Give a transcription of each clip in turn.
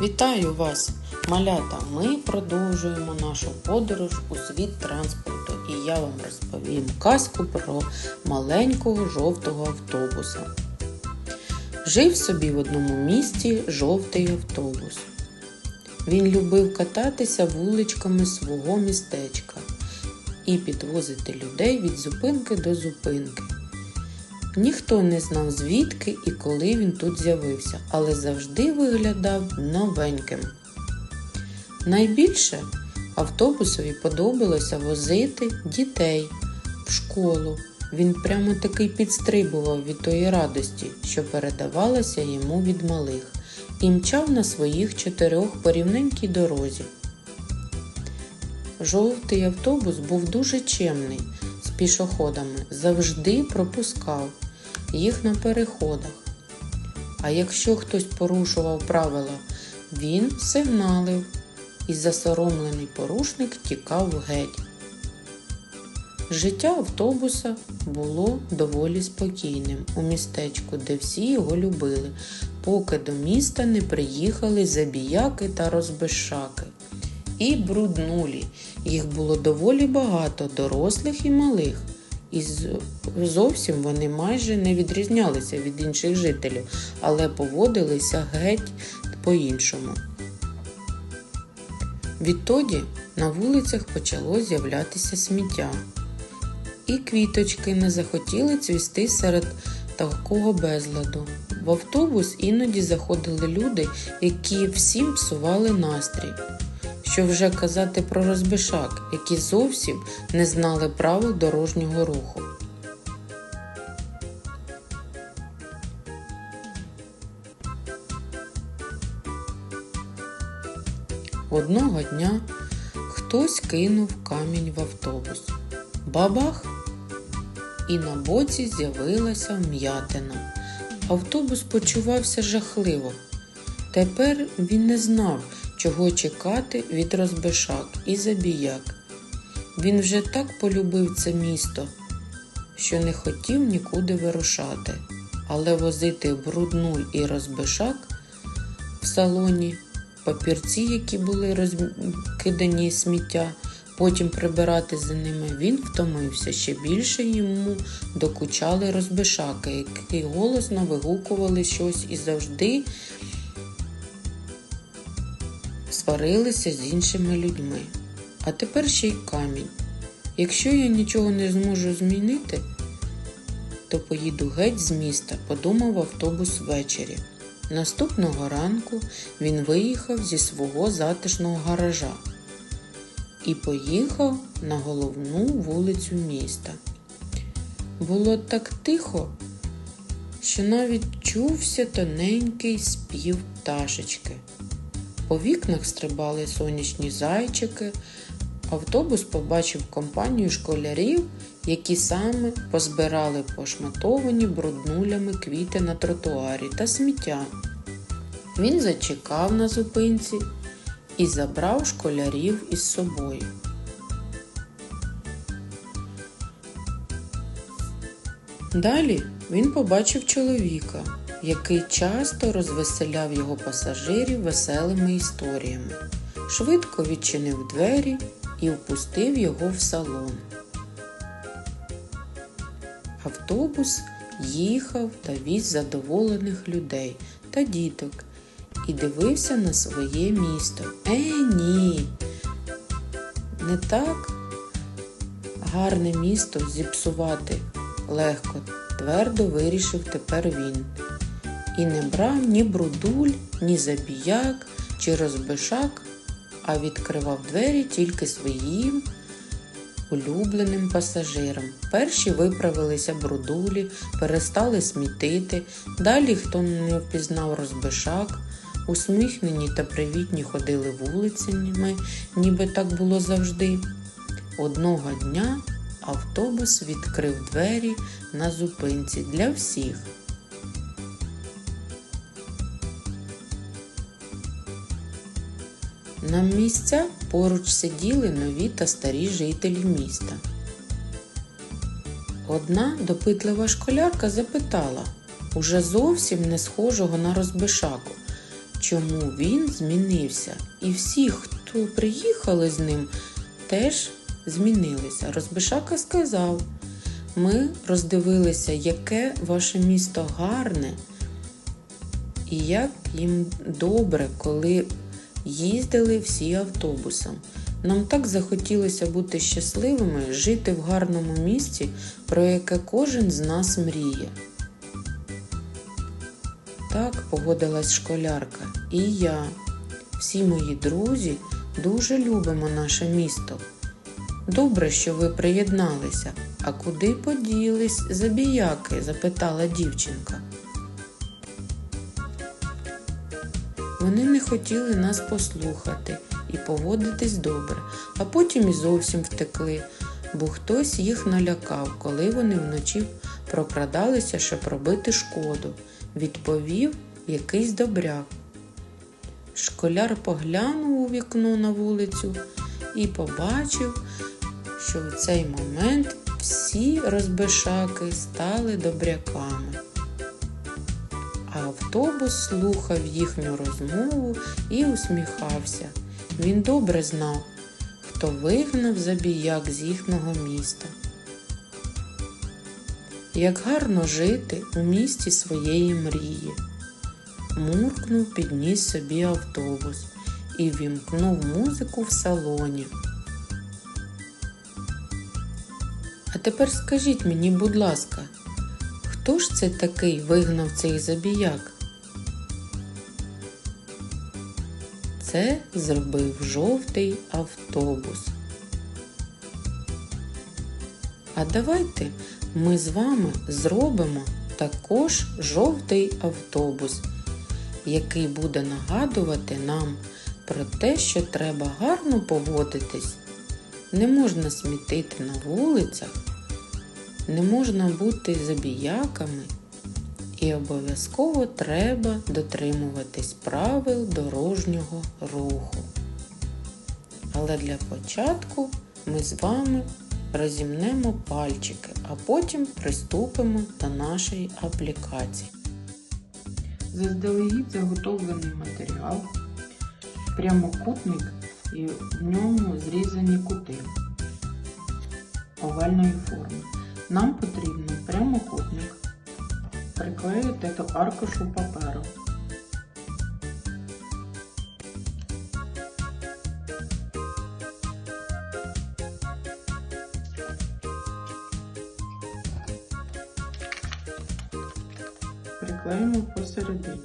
Вітаю вас, малята! Ми продовжуємо нашу подорож у світ транспорту, і я вам розповім казку про маленького жовтого автобуса. Жив собі в одному місті жовтий автобус. Він любив кататися вуличками свого містечка і підвозити людей від зупинки до зупинки. Ніхто не знав звідки і коли він тут з'явився, але завжди виглядав новеньким. Найбільше автобусові подобалося возити дітей в школу. Він прямо таки підстрибував від тої радості, що передавалася йому від малих, і мчав на своїх чотирьох по рівненькій дорозі. Жовтий автобус був дуже чемний пішоходами, завжди пропускав їх на переходах. А якщо хтось порушував правила, він сигналив, і засоромлений порушник тікав геть. Життя автобуса було доволі спокійним у містечку, де всі його любили, поки до міста не приїхали забіяки та розбишаки. І бруднулі. Їх було доволі багато, дорослих і малих. І зовсім вони майже не відрізнялися від інших жителів, але поводилися геть по-іншому. Відтоді на вулицях почало з'являтися сміття, і квіточки не захотіли цвісти серед такого безладу. В автобус іноді заходили люди, які всім псували настрій. Що вже казати про розбишак, які зовсім не знали правил дорожнього руху. Одного дня хтось кинув камінь в автобус. Бабах! І на боці з'явилася вм'ятина. Автобус почувався жахливо. Тепер він не знав, чого чекати від розбишак і забіяк. Він вже так полюбив це місто, що не хотів нікуди вирушати, але возити бруднуль і розбишак в салоні, папірці, які були розкидані сміття, потім прибирати за ними, він втомився. Ще більше йому докучали розбишаки, які голосно вигукували щось і завжди сварилися з іншими людьми. А тепер ще й камінь. Якщо я нічого не зможу змінити, то поїду геть з міста, подумав автобус ввечері. Наступного ранку він виїхав зі свого затишного гаража і поїхав на головну вулицю міста. Було так тихо, що навіть чувся тоненький спів пташечки. По вікнах стрибали сонячні зайчики. Автобус побачив компанію школярів, які саме позбирали пошматовані бруднулями квіти на тротуарі та сміття. Він зачекав на зупинці і забрав школярів із собою. Далі він побачив чоловіка, який часто розвеселяв його пасажирів веселими історіями. Швидко відчинив двері і впустив його в салон. Автобус їхав та віз задоволених людей та діток і дивився на своє місто. Е, ні. Не так гарне місто зіпсувати легко, твердо вирішив тепер він. І не брав ні брудуль, ні забіяк чи розбишак, а відкривав двері тільки своїм улюбленим пасажирам. Перші виправилися брудулі, перестали смітити, далі хто не впізнав розбишак, усміхнені та привітні ходили вулицями, ніби так було завжди. Одного дня автобус відкрив двері на зупинці для всіх. На місця поруч сиділи нові та старі жителі міста. Одна допитлива школярка запитала, уже зовсім не схожого на розбишаку, чому він змінився. І всі, хто приїхали з ним, теж змінилися. Розбишака сказав: ми роздивилися, яке ваше місто гарне, і як їм добре, коли їздили всі автобусом. Нам так захотілося бути щасливими, жити в гарному місті, про яке кожен з нас мріє. Так погодилась школярка, і я. Всі мої друзі дуже любимо наше місто. Добре, що ви приєдналися. А куди поділись забіяки? запитала дівчинка. Вони не хотіли нас послухати і поводитись добре, а потім і зовсім втекли, бо хтось їх налякав, коли вони вночі прокрадалися, щоб робити шкоду, відповів якийсь добряк. Школяр поглянув у вікно на вулицю і побачив, що в цей момент всі розбишаки стали добряками. А автобус слухав їхню розмову і усміхався. Він добре знав, хто вигнав забіяк з їхнього міста. Як гарно жити у місті своєї мрії. Муркнув, підніс собі автобус і вімкнув музику в салоні. А тепер скажіть мені, будь ласка, хто ж це такий вигнав цей забіяк? Це зробив жовтий автобус. А давайте ми з вами зробимо також жовтий автобус, який буде нагадувати нам про те, що треба гарно поводитись. Не можна смітити на вулицях, не можна бути забіяками і обов'язково треба дотримуватись правил дорожнього руху. Але для початку ми з вами розімнемо пальчики, а потім приступимо до нашої аплікації. Заздалегідь заготовлений матеріал, прямокутник і в ньому зрізані кути овальної форми. Нам потрібно прямокутник приклеїти до аркушу паперу. Приклеїмо посередині.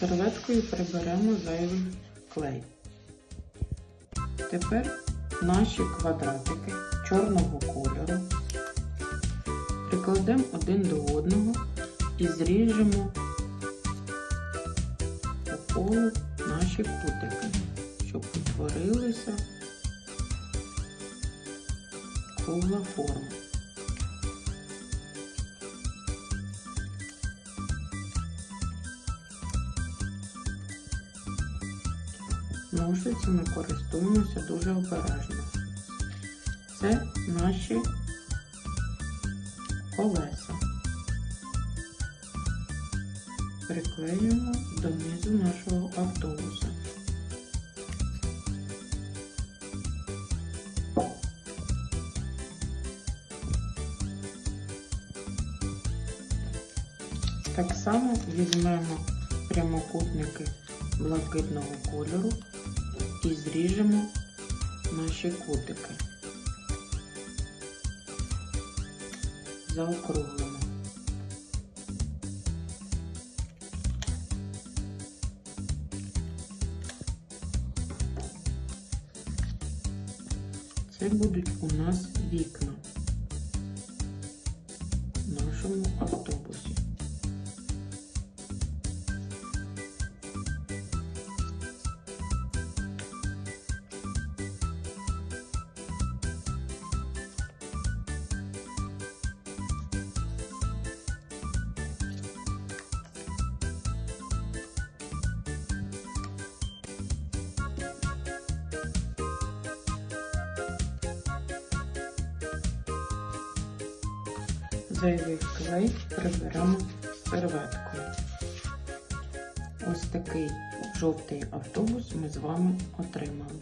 Серветкою приберемо зайвий клей. Тепер наші квадратики чорного кольору прикладемо один до одного і зріжемо по колу наші кутики, щоб утворилися кругла форма. Ножицями користуємося дуже обережно. Це наші колеса. Приклеюємо донизу нашого автобуса. Так само візьмемо прямокутники блакитного кольору і зріжемо наші кутики. Заокруглимо. Це будуть у нас вікна зайвий клей приберемо серветкою. Ось такий жовтий автобус ми з вами отримали.